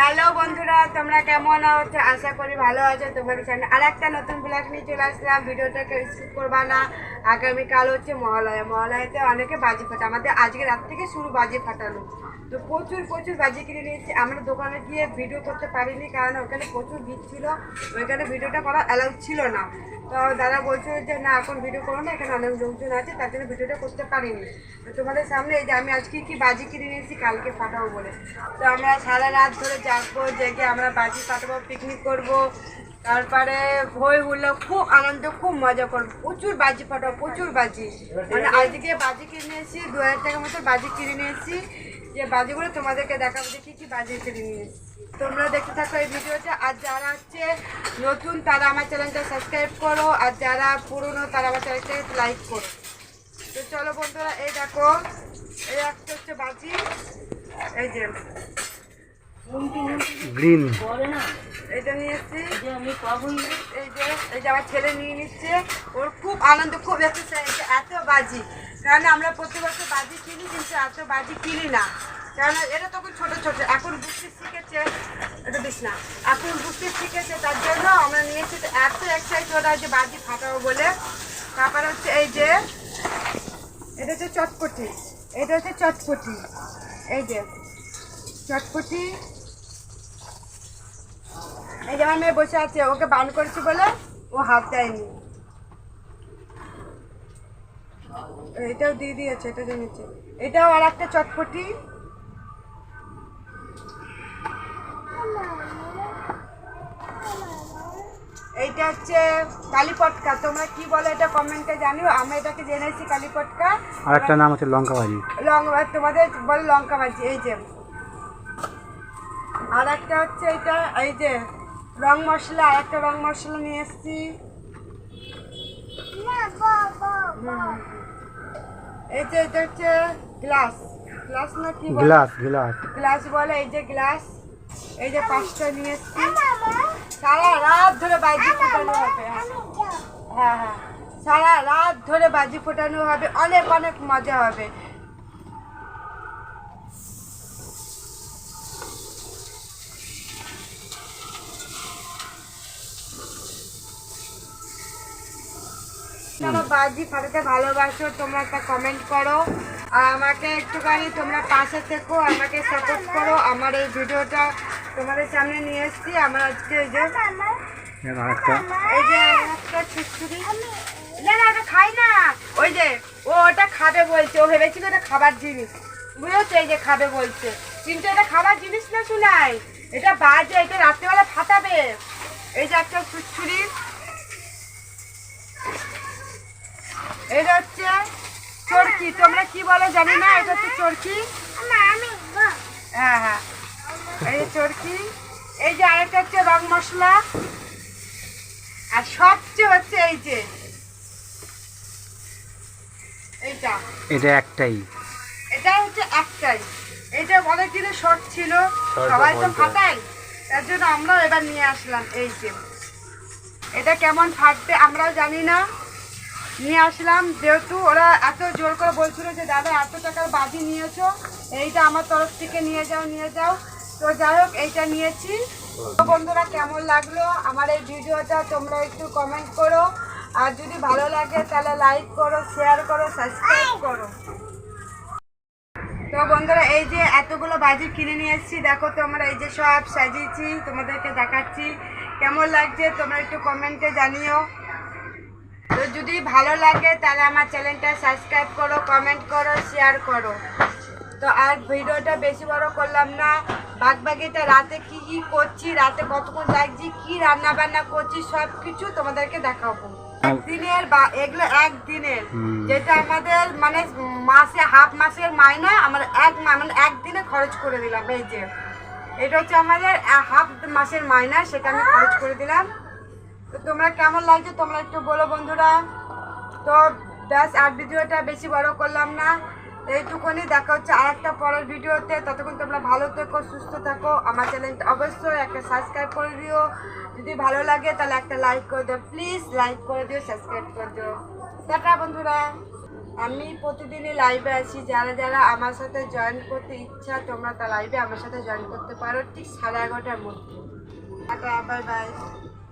Hello বন্ধুরা, তোমরা কেমন আছো? আশা করি ভালো আছো। তোমাদের সামনে আর একটা নতুন ব্লগ নিয়ে চলে আসলাম। ভিডিওটাকে স্কিপ করবা না। আগামীকাল হচ্ছে মহালয়া। মহালয়াতে অনেকে বাজি ফাটা আমাদের আজকে রাত থেকে শুরু বাজি ফাটানো। তো প্রচুর প্রচুর বাজি কিনে নিয়েছি। আমরা দোকানে গিয়ে ভিডিও করতে পারিনি, কারণ ওখানে প্রচুর ভিড় ছিল। ওইখানে ভিডিওটা করা অ্যালাউড ছিল না। তো দাদা বলছিল যে, না, এখন ভিডিও করো না, এখানে অনেক লোকজন আছে, তার জন্য ভিডিওটা করতে পারিনি। তো তোমাদের সামনে এই যে আমি আজকে কি বাজি কিনে নিয়েছি কালকে ফাটাবো বলে। তো আমরা সারা রাত ধরে জাগবো, জেগে আমরা বাজি ফাটাবো পিকনিক করব, তারপরে হই হুল্লো খুব আনন্দ, খুব মজা করব। প্রচুর বাজি ফাটাবো প্রচুর বাজি। মানে আজকে বাজি কিনে নিয়েছি দু হাজার টাকার মতো বাজি কিনে নিয়েছি যে বাজিগুলো তোমাদেরকে দেখাবো যে কী কী বাজি কিনে নিয়েছি তোমরা দেখতে থাকো এই ভিডিওটা। আর যারা হচ্ছে নতুন তারা আমার চ্যানেলটা সাবস্ক্রাইব করো। আর যারা পুরনো তারা আমার চ্যানেলটা লাইক করো। তো চলো বন্ধুরা এই দেখো এই একটা হচ্ছে বাজি। এই যে গ্রিন নিয়ে এই যে এই যে আমার ছেলে নিয়ে নিচ্ছে। ওর খুব আনন্দ খুব এক্সারসাইজ এত বাজি। কারণ আমরা প্রতি বছর বাজি কিনি, কিন্তু এত বাজি কিনি না। কারণ এটা তখন ছোট ছোট। এখন বুঝতে শিখেছে, এটা দিস না। এখন বুঝতে শিখেছে, তার জন্য আমরা নিয়েছি এত এক্সাইট ওরা যে বাজি ফাটাবো বলে। তারপর হচ্ছে এই যে, এটা হচ্ছে চটপটি। এটা হচ্ছে চটপটি। এই যে, চটপটি। এই যে আমার মেয়ে বসে আছে, ওকে বান করেছি বলে ও হাত দেয়নি। এটাও দিয়ে দিয়েছে এটা জেনেছে এটাও আর একটা চটপটি। এইটা হচ্ছে কালীপটকা। তোমরা কি বলো এটা কমেন্টে জানিও। আমরা এটাকে জেনেছি কালীপটকা। আর একটা নাম হচ্ছে লঙ্কা ভাজি। লঙ্কা তোমাদের বলে লঙ্কা ভাজি এই যে। আর একটা হচ্ছে এটা এই যে রং মশলা আর একটা রং মশলা নিয়ে এসছি। হুম। এই যে এটা হচ্ছে গ্লাস। গ্লাস না কি গ্লাস গ্লাস। গ্লাস বলে এই যে গ্লাস। এই যে পাঁচটা নিয়ে এসছি সারা রাত ধরে বাজি ফোটানো হবে। হ্যাঁ হ্যাঁ। সারা রাত ধরে বাজি ফোটানো হবে। অনেক অনেক মজা হবে। যারা বাজি ফাটাতে ভালোবাসো তোমরা একটা কমেন্ট করো। আর আমাকে একটুখানি তোমরা পাশে থেকো আমাকে সাপোর্ট করো। আমার এই ভিডিওটা তোমাদের সামনে নিয়ে এসেছি। আমার আজকে এই যে এই যে একটা ছুটছুরি না না ওটা খাই না। ওই যে ও ওটা খাবে বলছে। ও ভেবেছিল ওটা খাবার জিনিস। বুঝেছ? এই যে খাবে বলছে। কিন্তু এটা খাবার জিনিস না শোনাই। এটা বাজে এটা রাত্রেবেলা ফাটাবে। এই যে একটা ছুটছুরি এটা হচ্ছে চরকি। তোমরা কি বলো জানি না? এটা হচ্ছে চরকি। হ্যাঁ হ্যাঁ। এই যে চরকি। এই যে আরেকটা হচ্ছে রং মশলা। আর সবচেয়ে হচ্ছে এই যে এইটা। এটা একটাই। এটা হচ্ছে একটাই। এটা অনেক দিনের শর্ট ছিল। সবাই তো। ফাটাই তার জন্য আমরাও এবার নিয়ে আসলাম এই যে। এটা কেমন ফাটবে আমরাও জানি না। নিয়ে আসলাম। যেহেতু ওরা এত জোর করে বলছিল যে, দাদা, এত টাকার বাজি নিয়েছো, এইটা আমার তরফ থেকে নিয়ে যাও নিয়ে যাও। তো যাই হোক, এইটা নিয়েছি। তো বন্ধুরা, কেমন লাগল আমার এই ভিডিওটা? তোমরা একটু কমেন্ট করো। আর যদি ভালো লাগে, তাহলে লাইক করো শেয়ার করো সাবস্ক্রাইব করো। তো বন্ধুরা, এই যে এতগুলো বাজি কিনে নিয়ে এসেছি। দেখো, তোমরা এই যে সব সাজিয়েছি, তোমাদেরকে দেখাচ্ছি। কেমন লাগছে, তোমরা একটু কমেন্টে জানিও। তো যদি ভালো লাগে তাহলে আমার চ্যানেলটা সাবস্ক্রাইব করো কমেন্ট করো শেয়ার করো। তো আর ভিডিওটা বেশি বড় করলাম না। বাগবাগিটা রাতে কি কি করছি রাতে কতক্ষণ লাগছি কি রান্না বান্না করছি সব কিছু তোমাদেরকে দেখাবো। একদিনের বা এগুলো একদিনের। যেটা আমাদের মানে মাসে হাফ মাসের মাইনা আমরা এক মানে একদিনে খরচ করে দিলাম এই যে। এটা হচ্ছে আমাদের হাফ মাসের মাইনা সেটা আমি খরচ করে দিলাম। তো তোমরা কেমন লাগছে তোমরা একটু বলো বন্ধুরা। তো ব্যাস, আর ভিডিওটা বেশি বড় করলাম না। এইটুকুনি, দেখা হচ্ছে আর একটা পরের ভিডিওতে। ততক্ষণ তোমরা ভালো থেকো, সুস্থ থাকো। আমার চ্যানেলটা অবশ্যই একটা সাবস্ক্রাইব করে দিও। যদি ভালো লাগে, তাহলে একটা লাইক করে দিও। প্লিজ লাইক করে দিও, সাবস্ক্রাইব করে দিও। টাটা বন্ধুরা, আমি প্রতিদিনই লাইভে আছি। যারা যারা আমার সাথে জয়েন করতে ইচ্ছা, তোমরা তা লাইভে আমার সাথে জয়েন করতে পারো। ঠিক সাড়ে এগারোটার মধ্যে। Tata bye bye